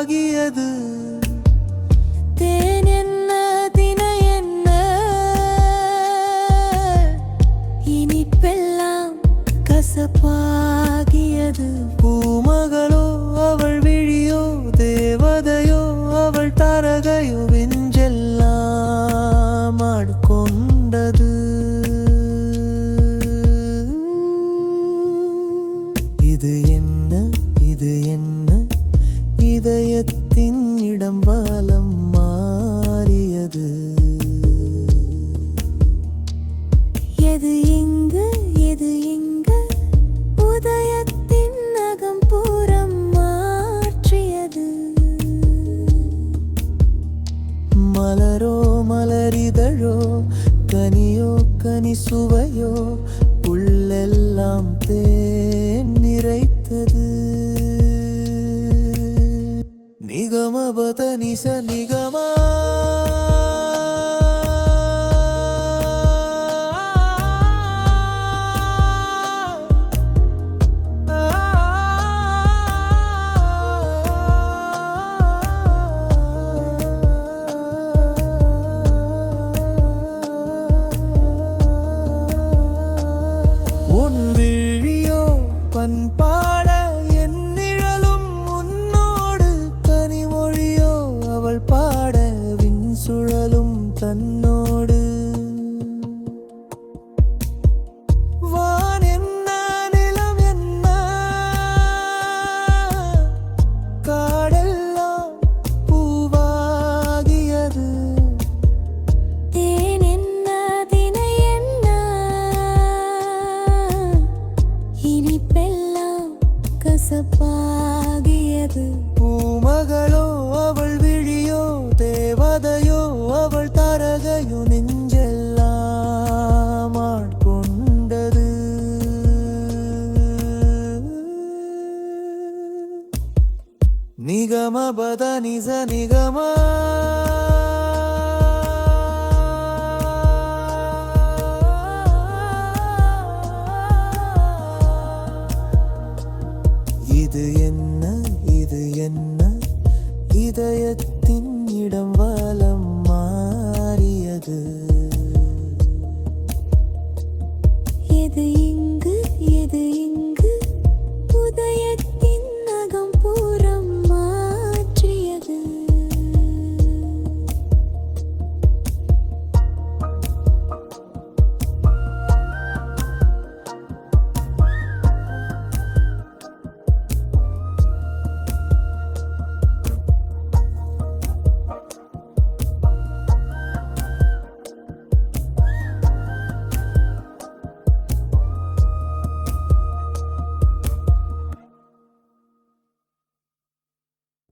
பூவாகியது தேன் என்ன தினை என்ன? இனிப்பெல்லாம் கசப்பாகியது. பூமகளோ அவள் விழியோ தேவதையோ அவள் தரகையோ வெஞ்செல்லாம் ஆட்கொண்டது கனியோ சுவையோ உள்ளெல்லாம் தேன் நிறைத்தது. நிகமபத நிச நிகமா பண்பாட என் நிழலும் உன்னோடு கனிமொழியோ அவள் பாட வின் சுழலும் தன் கசப்பாகியது பூமகளோ அவள் விழியோ தேவதையோ அவள் தரகையோ நெஞ்செல்லாம் ஆட்கொண்டது. நிகமபத நிச நிகமா